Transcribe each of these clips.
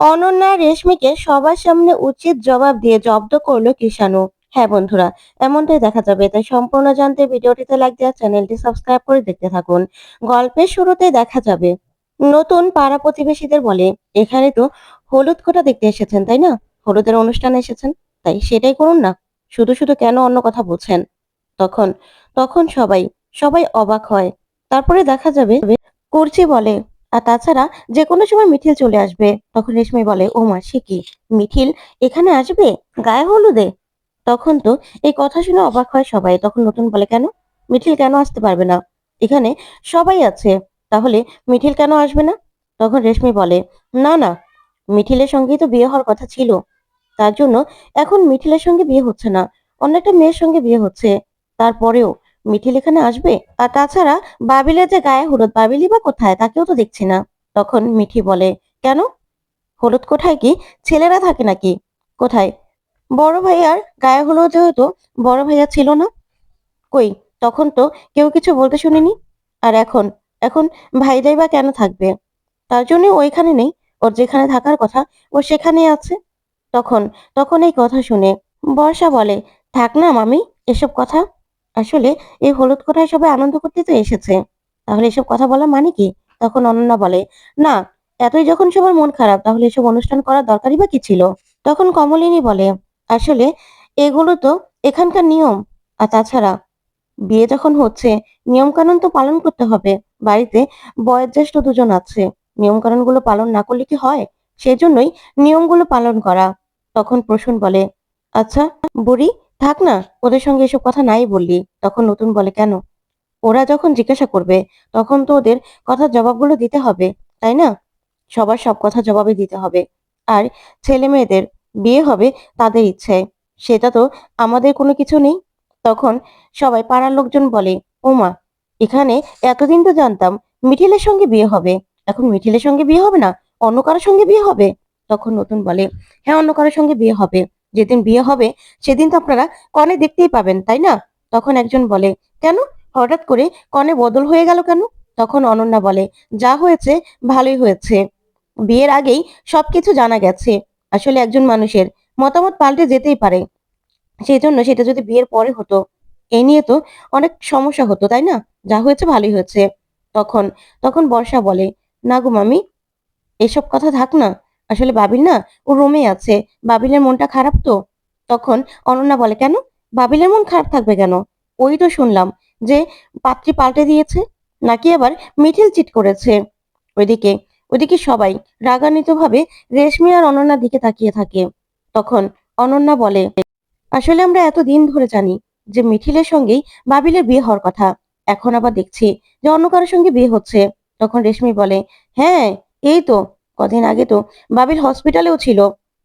অনন্যা রেশমিকে সবার সামনে উচিত জবাব দিয়ে জব্দ করল কৃষাণু। হ্যাঁ বন্ধুরা, এমনটাই দেখা যাবে। তাই সম্পূর্ণ জানতে ভিডিওটিতে লাইক দেওয়া, চ্যানেলটি সাবস্ক্রাইব করে দেখতে থাকুন। গল্পের শুরুতে দেখা যাবে, নতুন পাড়া প্রতিবেশীদের বলে, এখানে তো হলুদ কোটা দেখতে এসেছেন, তাই না? হলুদের অনুষ্ঠানে এসেছেন, তাই সেটাই করুন না। শুধু শুধু কেন অন্য কথা বলছেন? তখন তখন সবাই সবাই অবাক হয়। তারপরে দেখা যাবে করছি বলে আর তাছাড়া যে কোনো সময় মিঠিল চলে আসবে। তখন রেশমি বলে, ও মা, সে কি? মিঠিল এখানে আসবে? গায়ে হলুদে? তখন তো এই কথা শুনে অবাক হয় সবাই। তখন নতুন বলে, কেন? মিঠিল কেন আসতে পারবে না? এখানে সবাই আছে। তাহলে মিঠিল কেন আসবে না? তখন রেশমি বলে, না না, মিঠিলের সঙ্গেই তো বিয়ে হওয়ার কথা ছিল। তার জন্য এখন মিঠিলের সঙ্গে বিয়ে হচ্ছে না। অন্য একটা মেয়ের সঙ্গে বিয়ে হচ্ছে। তারপরেও মিঠিল এখানে আসবে? আর তাছাড়া বাবিলের যে গায়ে হলুদ বাবিলি বা কোথায়, তাকেও তো দেখছি না। তখন মিঠি বলে, কেন? হলুদ কোঠায় কি? ছেলেরা থাকে নাকি? কোথায়? বড় ভাইয়ার গায়ে হলুদ যেহেতু, বড় ভাইয়া ছিল না। কই, তখন তো কেউ কিছু বলতে শুনিনি? আর এখন? এখন ভাইদাই বা কেন থাকবে? তার জন্য ওইখানে নেই। ওর যেখানে থাকার কথা, ও সেখানেই আছে। তখন? তখন এই কথা শুনে বর্ষা বলে, থাক না মামি, এসব কথা। আসলে এই হলুদ কোঠায় সবাই আনন্দ করতে তো এসেছে। তাহলে এসব কথা বলা মানে কি? তখন অনন্যা বলে, না, এতই যখন সবার মন খারাপ, তাহলে এসব অনুষ্ঠান করার দরকারই বা কি ছিল? তখন কমলিনী বলে, আসলে এগুলো তো এখানকার নিয়ম। আর তাছাড়া বিয়ে যখন হচ্ছে নিয়ম কানুন তো পালন করতে হবে। বাড়িতে বয়োজ্যেষ্ঠ দুজন আছে। নিয়ম কানুনগুলো পালন না করলে কি হয়? সেজন্যই নিয়মগুলো পালন করা। তখন প্রসূন বলে আচ্ছা বুড়ি থাক না, ওদের সঙ্গে এসব কথা নাই বললি। তখন নতুন বলে, কেন? ওরা যখন জিজ্ঞাসা করবে, তখন তো ওদের কথার জবাবগুলো দিতে হবে, তাই না? সবার সব কথা জবাবে দিতে হবে। আর ছেলে মেয়েদের বিয়ে হবে তাদের ইচ্ছে সেটা তো আমাদের কোনো কিছু নেই। তখন সবাই পাড়ার লোকজন বলে, ওমা, এখানে এতদিন তো জানতাম মিঠিলের সঙ্গে বিয়ে হবে। এখন মিঠিলের সঙ্গে বিয়ে হবে না? অন্য কারোর সঙ্গে বিয়ে হবে? তখন নতুন বলে হ্যাঁ অন্য কারোর সঙ্গে বিয়ে হবে। যেদিন বিয়ে হবে, সেদিন তো আপনারা কনে দেখতেই পাবেন, তাই না? তখন একজন বলে, কেন? হঠাৎ করে কনে বদল হয়ে গেল কেন? তখন অনন্যা বলে, যা হয়েছে, ভালোই হয়েছে। বিয়ের আগেই সবকিছু জানা গেছে। আসলে একজন মানুষের মতামত পাল্টে যেতেই পারে। সেই জন্য সেটা যদি বিয়ের পরে হতো, এ নিয়ে তো অনেক সমস্যা হতো, তাই না? যা হয়েছে, ভালোই হয়েছে। তখন তখন বর্ষা বলে, না গো মামি, এসব কথা থাক না। আসলে বাবিল না ও রুমে আছে। বাবিলের মনটা খারাপ তো? তখন অনন্যা বলে, কেন? বাবিলের মন খারাপ থাকবে কেন? ওই তো শুনলাম যে পাত্রী পাল্টে দিয়েছে, নাকি আবার মিঠিল চিট করেছে। ওইদিকে ওইদিকে সবাই রাগান্বিতভাবে রেশমি আর অনন্যার দিকে তাকিয়ে থাকে। তখন অনন্যা বলে, আসলে আমরা এত দিন ধরে জানি যে মিঠিলের সঙ্গেই বাবিলের বিয়ে হওয়ার কথা। এখন আবার দেখছি যে অন্য কারোর সঙ্গে বিয়ে হচ্ছে। তখন রেশমি বলে হ্যাঁ এই তো। কদিন আগে তো বাবিল হসপিটালেও ছিল।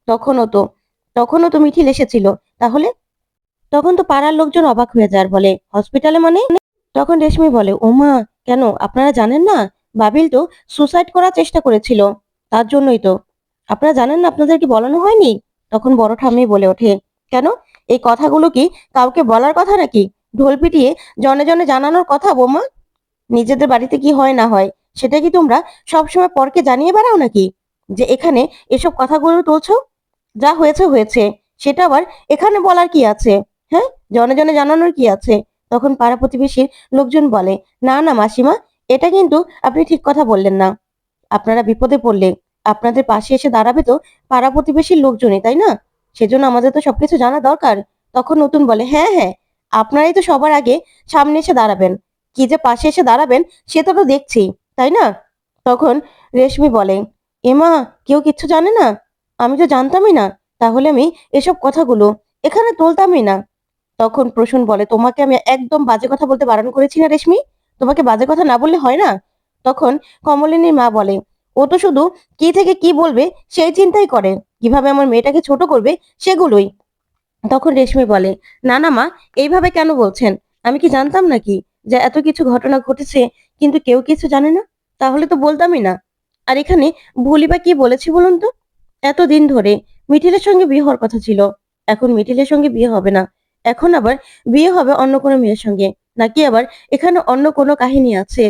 তখনও তো তখনও তো মিঠিল এসেছিল। তাহলে? তখন তো পাড়ার লোকজন অবাক হয়ে যায় আর বলে হসপিটালে মানে? তখন রেশমি বলে ওমা কেন? আপনারা জানেন না? বাবিল তো সুসাইড করার চেষ্টা করেছিল। তার জন্যই তো। আপনারা জানেন না আপনাদের কি বলানো হয়নি? তখন বড় ঠাম্মি বলে ওঠে, কেন? এই কথাগুলো কি কাউকে বলার কথা নাকি? ঢোল পিটিয়ে জনে জনে জানানোর কথা, বোমা? নিজেদের বাড়িতে কি হয় না হয়? সেটা কি তোমরা সবসময় পরকে জানিয়ে বেড়াও নাকি? যে এখানে এসব কথাগুলো তুলছো? যা হয়েছে হয়েছে। সেটা আবার এখানে বলার কি আছে? হ্যাঁ? জনে জনে জানানোর কি আছে? তখন পাড়া প্রতিবেশীর লোকজন বলে, না না, মাসিমা, এটা কিন্তু আপনি ঠিক কথা বললেন না। আপনারা বিপদে পড়লে আপনাদের পাশে এসে দাঁড়াবে তো পাড়া প্রতিবেশীর লোকজনই, তাই না? সেজন্য আমাদের তো সবকিছু জানা দরকার। তখন নতুন বলে হ্যাঁ হ্যাঁ আপনারাই তো সবার আগে সামনে এসে দাঁড়াবেন। কি যে পাশে এসে দাঁড়াবেন সেটা তো দেখছি তাই না? তখন রেশমি বলে এমা কেউ কিচ্ছু জানে না? আমি তো জানতামই না। তাহলে আমি এসব কথাগুলো এখানে তুলতামই না। তখন প্রসূন বলে, তোমাকে আমি একদম বাজে কথা বলতে বারণ করেছি না রেশমি? তোমাকে বাজে কথা না বললে হয় না? তখন কমলিনীর মা বলে, ও তো শুধু কি থেকে কি বলবে সেই চিন্তাই করে। কীভাবে আমার মেয়েটাকে ছোট করবে সেগুলোই। তখন রেশমি বলে, না না মা, এইভাবে কেন বলছেন? আমি কি জানতাম নাকি যে এত কিছু ঘটনা ঘটেছে কিন্তু কেউ কিছু জানে না? তাহলে তো বলতামই না। আর এখানে ভুলি বা কি বলেছি বলুন তো? এতদিন ধরে মিঠিলের সঙ্গে বিয়ে হওয়ার কথা ছিল। এখন মিঠিলের সঙ্গে বিয়ে হবে না। এখন আবার বিয়ে হবে অন্য কোনো মেয়ের সঙ্গে। নাকি আবার এখানে অন্য কোনো কাহিনী আছে?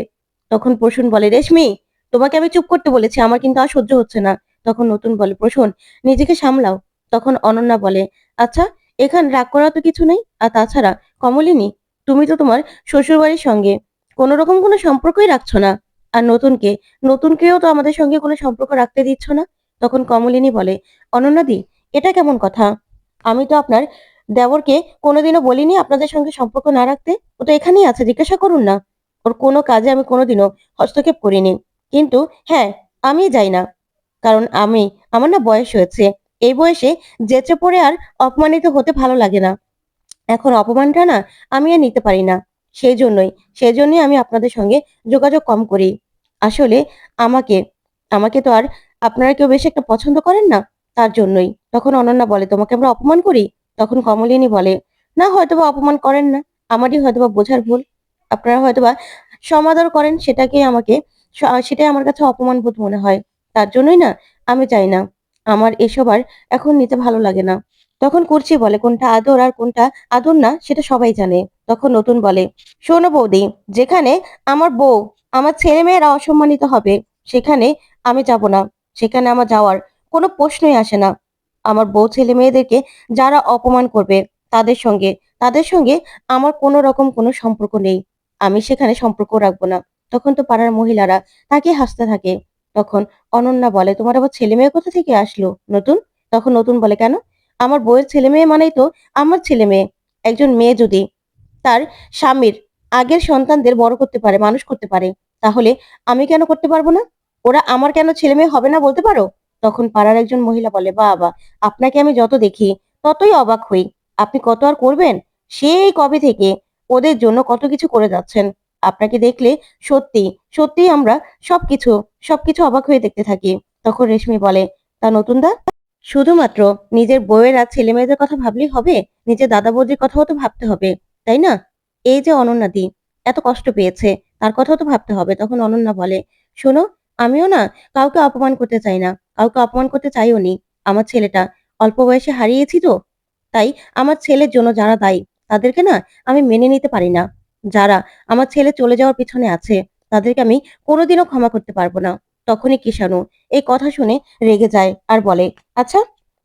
তখন প্রসূন বলে, রেশমি, তোমাকে আমি চুপ করতে বলেছি। আমার কিন্তু আর সহ্য হচ্ছে না। তখন নতুন বলে, প্রসূন, নিজেকে সামলাও। তখন অনন্যা বলে আচ্ছা এখানে রাগ করা তো কিছু নেই। আর তাছাড়া কমলিনী, তুমি তো তোমার শ্বশুরবাড়ির সঙ্গে কোনো রকম কোনো সম্পর্কই রাখছো না। আর নতুনকে, নতুনকেও তো আমাদের সঙ্গে কোনো সম্পর্ক রাখতে দিচ্ছ না? তখন কমলিনী বলে, অনন্যাদি, এটা কেমন কথা? আমি তো আপনার দেবরকে কোনোদিনও বলিনি আপনাদের সঙ্গে সম্পর্ক না রাখতে। ও তো এখানেই আছে, জিজ্ঞাসা করুন না। ওর কোনো কাজে আমি কোনোদিনও হস্তক্ষেপ করিনি। কিন্তু হ্যাঁ আমি যাই না। কারণ আমি, আমার না বয়স হয়েছে। এই বয়সে যেচে পড়ে আর অপমানিত হতে ভালো লাগে না। এখন অপমানটা না আমি আর নিতে পারি না। সেই জন্যই সেই জন্যই আমি আপনাদের সঙ্গে যোগাযোগ কম করি। আসলে আমাকে আমাকে তো আর আপনারা কেউ বেশি একটা পছন্দ করেন না, তার জন্যই। তখন অনন্যা বলে, তোমাকে আমরা অপমান করি? তখন কমলিনী বলে, না, হয়তোবা অপমান করেন না, আমারই হয়তোবা বোঝার ভুল। আপনারা হয়তোবা সমাদর করেন, সেটাকে আমাকে সেটাই আমার কাছে অপমান বোধ মনে হয়। তার জন্যই না, আমি চাই না। আমার এসব আর এখন নিতে ভালো লাগে না। তখন করছি বলে, কোনটা আদর আর কোনটা আদর না, সেটা সবাই জানে। তখন নতুন বলে, শোনো বৌদি, যেখানে আমার বউ, আমার ছেলে মেয়েরা অসম্মানিত হবে, সেখানে আমি যাব না। সেখানে আমার যাওয়ার কোনো প্রশ্নই আসে না। আমার বউ ছেলে মেয়েদেরকে যারা অপমান করবে, তাদের সঙ্গে তাদের সঙ্গে আমার কোনো রকম কোনো সম্পর্ক নেই। আমি সেখানে সম্পর্ক রাখব না। তখন তো পাড়ার মহিলারা তাকে হাসতে থাকে। তখন অনন্যা বলে, তোমার আবার ছেলে মেয়ে কোথা থেকে আসলো? নতুন? তখন নতুন বলে, কেন? আমার বউয়ের ছেলে মেয়ে মানেই তো আমার ছেলে মেয়ে একজন মেয়ে যদি তার স্বামীর আগের সন্তানদের বড় করতে পারে, মানুষ করতে পারে। তাহলে আমি কেন করতে পারব না? ওরা আমার কেন ছেলে মেয়ে হবে না বলতে পারো? তখন পাড়ার একজন মহিলা বলে, বাবা, আপনাকে আমি যত দেখি, ততই অবাক হই। আপনি কত আর করবেন? সেই কবে থেকে ওদের জন্য কত কিছু করে যাচ্ছেন? আপনাকে দেখলে সত্যি সত্যি আমরা সবকিছু সবকিছু অবাক হয়ে দেখতে থাকি। তখন রেশমি বলে, তা নতুন দা, শুধুমাত্র নিজের বউয়ের আর ছেলে মেয়েদের কথা ভাবলেই হবে? নিজের দাদা বৌদির কথাও তো ভাবতে হবে। তাই না? এই যে অনন্যাদি, এত কষ্ট পেয়েছে, তার কথাও তো ভাবতে হবে। তখন অনন্যা বলে, শোনো, আমিও না কাউকে অপমান করতে চাই না। কাউকে অপমান করতে চাইও নি। আমার ছেলেটা, অল্প বয়সে হারিয়েছি তো। তাই আমার ছেলের জন্য যারা দায়ী, তাদেরকে না আমি মেনে নিতে পারি না। যারা আমার ছেলে চলে যাওয়ার পিছনে আছে, তাদেরকে আমি কোনোদিনও ক্ষমা করতে পারব না। তখনই কিষাণু এই কথা শুনে রেগে যায় আর বলে আচ্ছা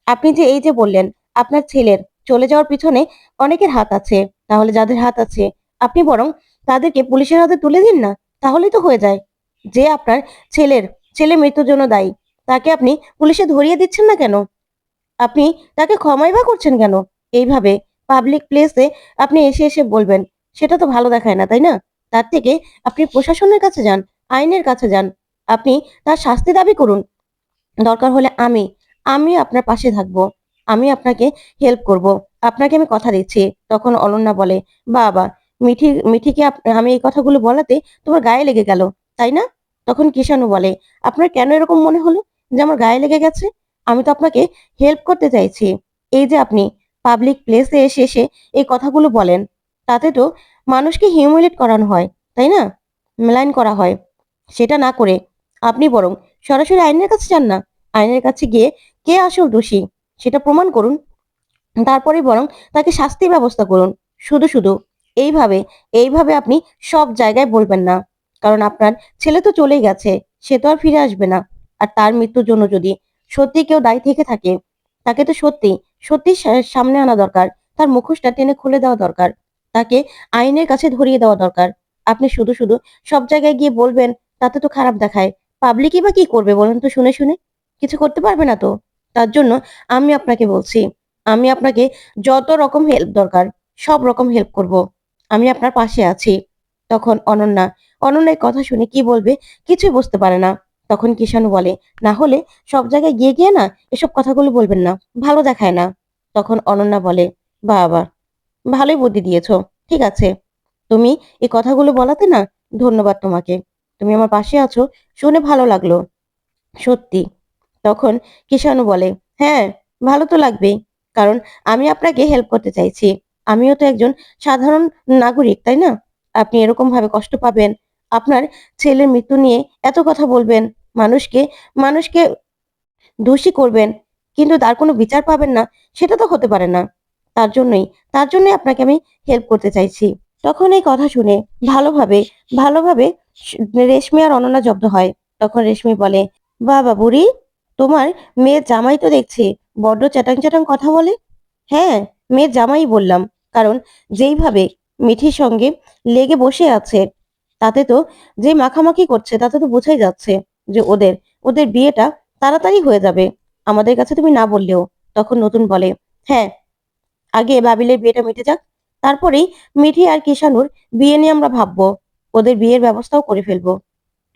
আপনি যে এই যে বললেন, আপনার ছেলের চলে যাওয়ার পিছনে অনেকের হাত আছে। তাহলে যাদের হাত আছে, আপনি বরং তাদেরকে পুলিশের হাতে তুলে দিন না, তাহলেই তো হয়ে যায়। যে আপনার ছেলের, ছেলে মৃত্যুর জন্য দায়ী, তাকে আপনি পুলিশে ধরিয়ে দিচ্ছেন না কেন? আপনি তাকে ক্ষমাই বা করছেন কেন? এইভাবে পাবলিক প্লেসে আপনি এসে এসে বলবেন, সেটা তো ভালো দেখায় না, তাই না? তার থেকে আপনি প্রশাসনের কাছে যান, আইনের কাছে যান, আপনি তার শাস্তি দাবি করুন। দরকার হলে আমি আমি আপনার পাশে থাকব। আমি আপনাকে হেল্প করব। আপনাকে আমি কথা দিচ্ছি। তখন অনন্যা বলে, বাবা, মিঠি, মিঠিকে আমি এই কথাগুলো বলাতে তোমার গায়ে লেগে গেল, তাই না? তখন কিষাণু বলে, আপনার কেন এরকম মনে হলো যে আমার গায়ে লেগে গেছে? আমি তো আপনাকে হেল্প করতে চাইছি। এই যে আপনি পাবলিক প্লেসে এসে এসে এই কথাগুলো বলেন, তাতে তো মানুষকে হিউমিলেট করানো হয়, তাই না? মেলাইন করা হয়। সেটা না করে আপনি বরং সরাসরি আইনের কাছে যান না। আইনের কাছে গিয়ে কে আসল দোষী? সেটা প্রমাণ করুন। তারপরে বরং তাকে শাস্তি ব্যবস্থা করুন। শুধু শুধু এইভাবে এইভাবে আপনি সব জায়গায় বলবেন না। কারণ আপনার ছেলে তো চলেই গেছে, সে তো আর ফিরে আসবে না। আর তার মৃত্যুর জন্য যদি সত্যি কেউ দায়ী থেকে থাকে, তাকে তো সত্যি সত্যি সামনে আনা দরকার। তার মুখোশটা টেনে খুলে দেওয়া দরকার। তাকে আইনের কাছে ধরিয়ে দেওয়া দরকার। আপনি শুধু শুধু সব জায়গায় গিয়ে বলবেন, তাতে তো খারাপ দেখায়। পাবলিকই বা কি করবে বলেন তো শুনে শুনে? কিছু করতে পারবে না তো? তার জন্য আমি আপনাকে বলছি, আমি আপনাকে যত রকম হেল্প দরকার, সব রকম হেল্প করব। আমি আপনার পাশে আছি। তখন অনন্যা, অনন্যার কথা শুনে কি বলবে কিছুই বুঝতে পারে না। তখন কিষাণু বলে, না হলে সব জায়গায় গিয়ে গিয়ে না এসব কথাগুলো বলবেন না, ভালো দেখায় না। তখন অনন্যা বলে, বাবা, ভালোই বুদ্ধি দিয়েছ, ঠিক আছে। তুমি এই কথাগুলো বলাতে না ধন্যবাদ তোমাকে। তুমি আমার পাশে আছো, শুনে ভালো লাগল। সত্যি তখন কিষাণু বলে হ্যাঁ ভালো তো লাগবেই, কারণ আমি আপনাকে হেল্প করতে চাইছি। আমিও তো একজন সাধারণ নাগরিক, তাই না? আপনি এরকম ভাবে কষ্ট পাবেন। আপনার ছেলের মৃত্যু নিয়ে এত কথা বলবেন, মানুষকে মানুষকে দোষী করবেন, কিন্তু তার কোনো বিচার পাবেন না, সেটা তো হতে পারে না। তার জন্যই তার জন্যই আপনাকে আমি হেল্প করতে চাইছি। তখন এই কথা শুনে ভালোভাবে ভালোভাবে রেশমি আর অননা জব্দ হয়। তখন রেশমি বলে, বাবা বুড়ি তোমার মেয়ের জামাই তো দেখছি, বড্ড চ্যাটাং চ্যাটাং কথা বলে। হ্যাঁ মেয়ের জামাই বললাম, কারণ যেইভাবে মিঠির সঙ্গে লেগে বসে আছে, তাতে তো যে মাখামাখি করছে, তাতে তো বোঝাই যাচ্ছে যে ওদের ওদের বিয়েটা তাড়াতাড়ি হয়ে যাবে। আমাদের কাছে তুমি না বললেও, তখন নতুন বলে হ্যাঁ আগে বাবিলের বিয়েটা মিটে যাক, তারপরেই মিঠি আর কিষানুর বিয়ে নিয়ে আমরা ভাববো, ওদের বিয়ের ব্যবস্থাও করে ফেলব।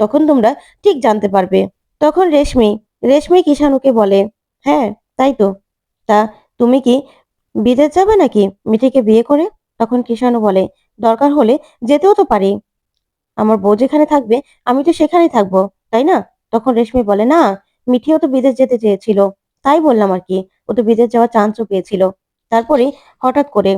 তখন তোমরা ঠিক জানতে পারবে। তখন রেশমি রেশমি কিষানুকে বলে হ্যাঁ তাই তো। তা তুমি কি বিদেশ যাবে নাকি মিঠিকে বিয়ে করে? তখন কিষানু বলে, দরকার হলে যেতেও তো পারি। আমার বউ যেখানে থাকবে, আমি তো সেখানেই থাকব, তাই না? তখন রেশমি বলে, না, মিঠিও তো বিদেশ যেতে চেয়েছিল, তাই বললাম আর কি। ও তো বিদেশ যাওয়ার চান্সও পেয়েছিল। তারপরে হঠাৎ করে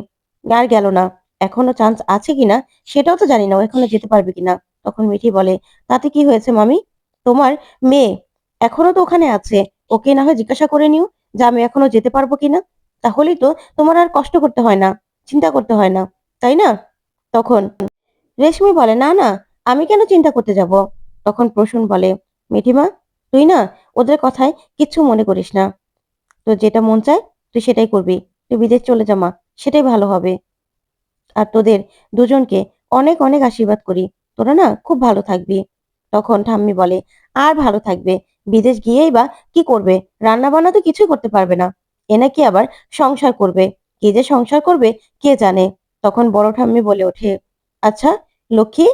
আর গেল না। এখনও চান্স আছে কিনা সেটাও তো জানি না, ও এখনও যেতে পারবে কিনা তখন মিঠি বলে, তাতে কি হয়েছে মামি? তোমার মেয়ে এখনও তো ওখানে আছে। ওকে না হয় জিজ্ঞাসা করে নিও যে আমি এখনও যেতে পারব কিনা। তাহলেই তো তোমার আর কষ্ট করতে হয় না, চিন্তা করতে হয় না, তাই না? তখন রেশমি বলে, না না, আমি কেন চিন্তা করতে যাব? তখন প্রসূন বলে, মিঠিমা, তুই না ওদের কথায় কিচ্ছু মনে করিস না। তো যেটা মন চায় তুই সেটাই করবি। তুই বিদেশ চলে যা, মা, সেটাই ভালো হবে। আর তোদের দুজনকে অনেক অনেক আশীর্বাদ করি। তোরা না খুব ভালো থাকবি। তখন ঠাম্মি বলে, আর ভালো থাকবে বিদেশ গিয়েই বা কি করবে? রান্না বান্না তো কিছুই করতে পারবে না। এ নাকি আবার সংসার করবে। কে যে সংসার করবে, কে জানে? তখন বড় ঠাম্মি বলে ওঠে আচ্ছা লক্ষ্মী,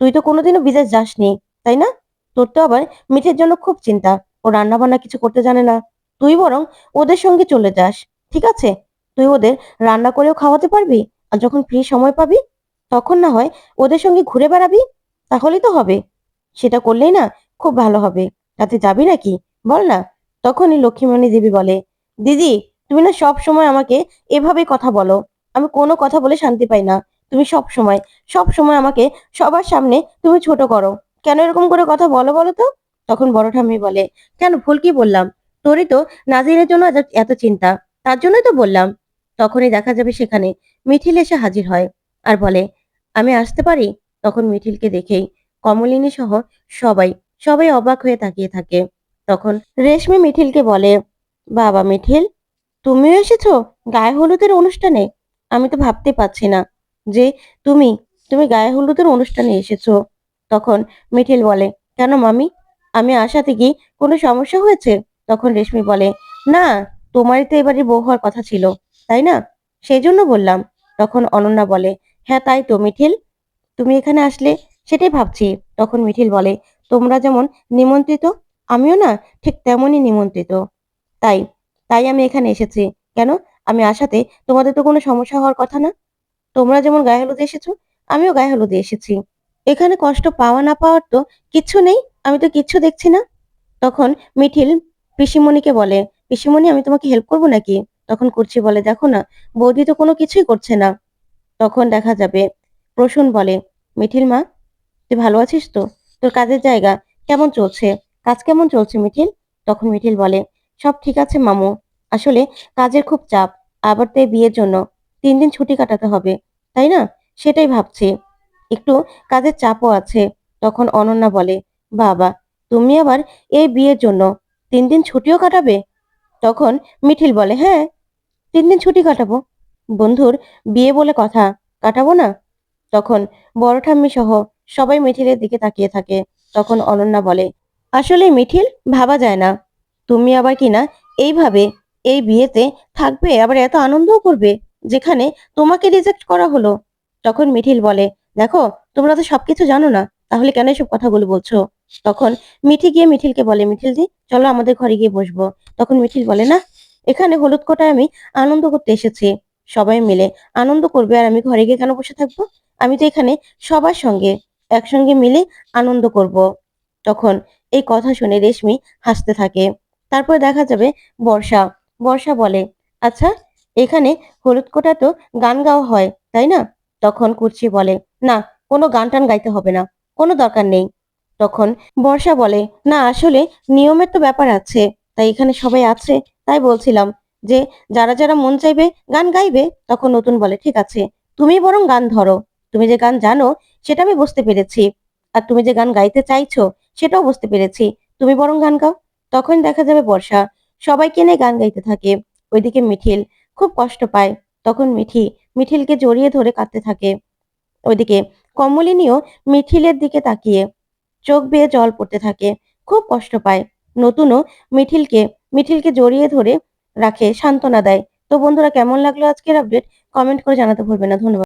তুই তো কোনোদিনও বিদেশ যাসনি, তাই না? তোর তো আবার মিঠের জন্য খুব চিন্তা। ও রান্না বান্না কিছু করতে জানে না। তুই বরং ওদের সঙ্গে চলে যাস, ঠিক আছে? তুই ওদের রান্না করেও খাওয়াতে পারবি? আর যখন ফ্রি সময় পাবি, তখন না হয় ওদের সঙ্গে ঘুরে বেড়াবি? তাহলেই তো হবে। সেটা করলেই না, খুব ভালো হবে। তাতে যাবি নাকি? বল না। তখনই লক্ষ্মীমণি দেবী বলে, দিদি, তুমি না সব সময় আমাকে এভাবেই কথা বলো। আমি কোনো কথা বলে শান্তি পাই না। তুমি সব সময় সব সময় আমাকে সবার সামনে তুমি ছোট করো। কেন এরকম করে কথা বলো বলো তো? তখন বড় ঠাম্মি বলে, কেন ভুল কি বললাম? তোরই তো নাজিরের জন্য এত- এত চিন্তা। তার জন্যই তো বললাম। তখনই দেখা যাবে সেখানে মিঠিল এসে হাজির হয় আর বলে, আমি আসতে পারি? তখন মিঠিলকে দেখেই কমলিনী সহ সবাই সবাই অবাক হয়ে তাকিয়ে থাকে। তখন রেশমি মিঠিলকে বলে, বাবা মিঠিল, তুমিও এসেছ? গায়ে হলুদের অনুষ্ঠানে? আমি তো ভাবতে পারছি না যে তুমি তুমি গায়ে হলুদের অনুষ্ঠানে এসেছ। তখন মিঠিল বলে, কেন মামি? আমি আসাতে কি কোনো সমস্যা হয়েছে? তখন রেশমি বলে, না, তোমারই তো এবারে বউ হওয়ার কথা ছিল, তাই না? সেই জন্য বললাম। তখন অনন্যা বলে হ্যাঁ তাই তো মিঠিল, তুমি এখানে আসলে সেটাই ভাবছি। তখন মিঠিল বলে তোমরা যেমন নিমন্ত্রিত, আমিও না ঠিক তেমনই নিমন্ত্রিত। তাই তাই আমি এখানে এসেছি। কেন? আমি আসাতে তোমাদের তো কোনো সমস্যা হওয়ার কথা না। তোমরা যেমন গায়ে হলুদে এসেছ, আমিও গায়ে হলুদে এসেছি। এখানে কষ্ট পাওয়া না পাওয়ার তো কিচ্ছু নেই, আমি তো কিচ্ছু দেখছি না। তখন মিঠিল পিসিমণিকে বলে, পিসিমণি, আমি তোমাকে হেল্প করব নাকি? তখন করছি বলে, দেখো না, বৌদি তো কোনো কিছুই করছে না। তখন দেখা যাবে, প্রসূন বলে, মিঠিল মা, তুই ভালো আছিস তো? তোর কাজের জায়গা কেমন চলছে? কাজ কেমন চলছে মিঠিল? তখন মিঠিল বলে, সব ঠিক আছে মামু। আসলে কাজের খুব চাপ, আবার তো বিয়ের জন্য তিন দিন ছুটি কাটাতে হবে, তাই না? সেটাই ভাবছি। একটু কাজের চাপও আছে, তখন অনন্যা বলে, বাবা, তুমি আবার এই বিয়ের জন্য তিন দিন ছুটিও কাটাবে? তখন মিঠিল বলে হ্যাঁ তিন দিন ছুটি কাটাবো। বন্ধুর বিয়ে বলে কথা কাটাবো না? তখন বড় ঠাম্মি সহ সবাই মিঠিলের দিকে তাকিয়ে থাকে। তখন অনন্যা বলে, আসলে মিঠিল, ভাবা যায় না। তুমি আবার কিনা এইভাবে এই বিয়েতে থাকবে, আবার এত আনন্দও করবে, যেখানে তোমাকে রিজেক্ট করা হলো? তখন মিঠিল বলে, দেখো, তোমরা তো সবকিছু জানো না, তাহলে কেন এসব কথাগুলো বলছো? তখন মিঠি গিয়ে মিঠিলকে বলে মিঠিল দি চলো আমাদের ঘরে গিয়ে বসবো। তখন মিঠিল বলে, না, এখানে হলুদ কোটায় আমি আনন্দ করতে এসেছি। সবাই মিলে, আনন্দ করবে, আর আমি ঘরে গিয়ে কেন বসে থাকব? আমি তো এখানে সবার সঙ্গে। একসঙ্গে মিলে আনন্দ করব। তখন এই কথা শুনে রেশমি হাসতে থাকে। তারপর দেখা যাবে বর্ষা। বর্ষা বলে আচ্ছা এখানে হলুদ কোটা তো গান গাওয়া হয়, তাই না? তখন কুর্চি বলে, না, কোনো গান টান গাইতে হবে না, কোনো দরকার নেই। তখন বর্ষা বলে, না, আসলে নিয়মের তো ব্যাপার আছে, তাই এখানে সবাই আছে, তাই বলছিলাম যে, যারা যারা মন চাইবে গান গাইবে, তখন নতুন বলে, ঠিক আছে, তুমি বরং গান ধরো। তুমি যে গান জানো, সেটা আমি বুঝতে পেরেছি। আর তুমি যে গান গাইতে চাইছো, সেটাও বুঝতে পেরেছি। তুমি বরং গান গাও। তখন দেখা যাবে বর্ষা সবাইকে নিয়ে গান গাইতে থাকে? ওইদিকে মিঠিল খুব কষ্ট পায়। তখন মিঠি, মিঠিলকে জড়িয়ে ধরে কাঁদতে থাকে। ওইদিকে কমলিনীও মিঠিলের দিকে তাকিয়ে চোখ বেয়ে জল পড়তে থাকে। খুব কষ্ট পায়। নতুনও মিঠিলকে মিঠিলকে জড়িয়ে ধরে রাখে সান্ত্বনা দেয়। তো বন্ধুরা, কেমন লাগল আজকের আপডেট কমেন্ট করে জানাতে ভুলবে না। ধন্যবাদ।